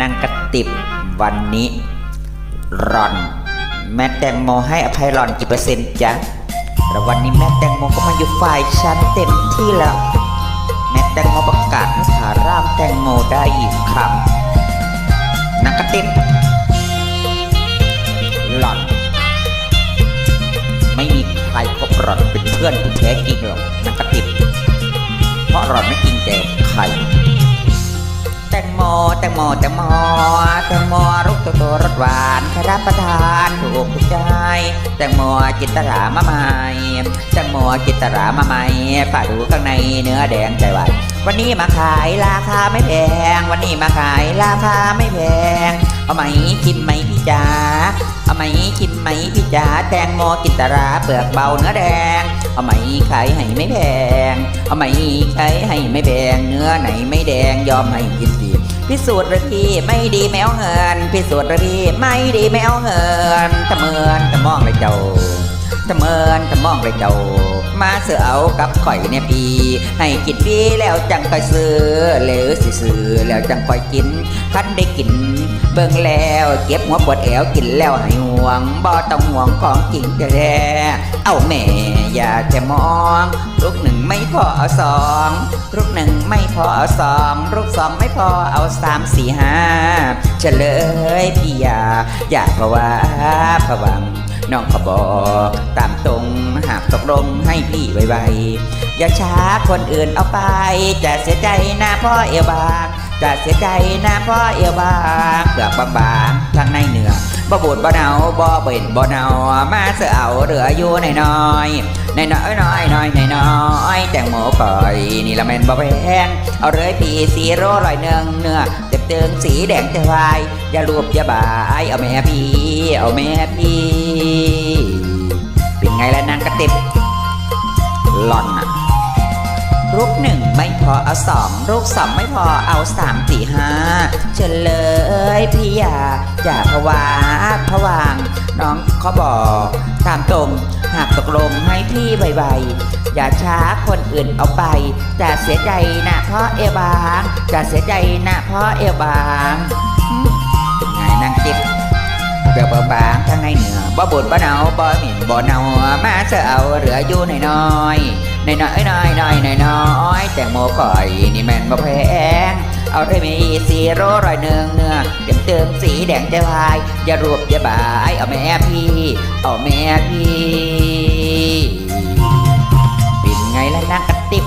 นางกระติบวันนี้หล่อน แม่แตงโมให้อภัยหล่อนกี่เปอร์เซ็นต์จ๊ะแต่วันนี้แม่แตงโมก็มาอยู่ฝ่ายฉันเต็มที่แล้ว แม่แตงโมประกาศให้ผาร่ามแตงโมได้อีกคำนางกระติบหล่อน ไม่มีใครคบหล่อนเป็นเพื่อนที่แท้จริงหรอกนางกระติบเพราะหล่อนไม่กินแต่ไข่ งโมแตงโมแตงโมแตงโมรุกตัวโตรสหวานใครรับประทานถูกถูกใจแตงโมจินตรามาใหม่แตงโมจินตรามาใหม่ฝ่าดูข้างในเนื้อแดงใจหววันนี้มาขายราคาไม่แพง วันนี้มาขายราคาไม่แพงเอาไหมชิมไหมพี่จ๋าเอาไหมชิมไหมพี่จ๋าแตงโมจินตราเปลือกเบาเนื้อแดง เอาไหมขายให้ไม่แพง เอาไหมขายให้ไม่แพง เนื้อไหนไม่แดงยอมให้กินฟรีพิสูจน์ระพี่ไม่ดีแมวเหินพิสูจน์ระพี่ไม่ดีแมวเหินตะเมินตะมองเลยเจ้าตะเมินตะมองเลยเจ้า มาเสือเอากับข่อยเนี่ยพี่ให้กินพี่แล้วจังค่อยซื้อหรือสิซื้อแล้วจังค่อยกินคันได้กิน เบิ่งแล้วเก็บหัวปวดแอวกินแล้วให้ห่วงบ่ต้องห่วงของจริงแท้เอาแม่ อย่าจะมองลูกหนึ่งไม่พอเอาสองลูกหนึ่งไม่พอเอาสองลูกสองไม่พอเอาสามสี่ห้าเฉลยพี่อย่าอย่าเพราว่าผวังน้องขอบอกตามตรงหากตกลงให้พี่ไวๆอย่าช้าคนอื่นเอาไป จะเสียใจนะพ่อเอวบางจะเสียใจนะพ่อเอวบางเปลือกบางๆทางในเหนือ บ่บูดบ่เนาบ่เบ็นบ่เนามาเสือเอาเหลืออยู่ในน้อยในน้อยน้อยน้อยในน้อยแตงโมปล่อยนี่ละแมนบ่แพงเอาเลยพี่สีโร่ลอยเนืองเนื้อเต็มเตืองสีแดงจะวายอย่ารูปอย่าบายเอาแม่พี่เอาแม่พี่เป็นไงล่ะนางกระติบหล่อนอะ ลูกหนึ่งไม่พอเอาสองลูกสองไม่พอเอาสามสี่ห้าเฉลยพี่อยาอย่าพวาพวาง น้องเขาบอกตามตรงหากตกลงให้พี่ไวๆอย่าช้าคนอื่นเอาไปจะเสียใจนะเพราะเอวบางจะเสียใจนะเพราะเอวบางนไงนางจิบ ปลือกบางๆทางในเหนือบ่บุญบ่เนาบ่หมิ่นบ่เนามาเสอเอาเหลืออยู่ในน้อยในน้อยน้อยน้อยในน้อยแตงโมก่อยนี่แม่นบ่แพงเอาได้มีสีโร่รอยหนึ่งเนื้อเต็มเติมสีแดงจะวายอย่ารวบอย่าบายเอาแม่พี่เอาแม่พี่เป็นไงล่ะนางกระติบ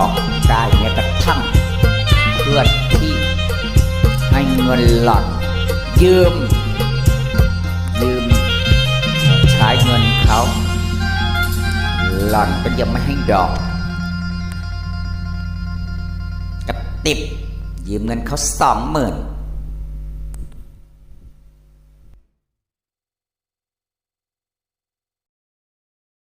อกได้แม้กระทั่งเพื่อนที่ให้เงินหล่อนยืม ยืมใช้เงินเขา หล่อนก็ยังไม่ให้ดอกกระติบยืมเงินเขาสองหมื่น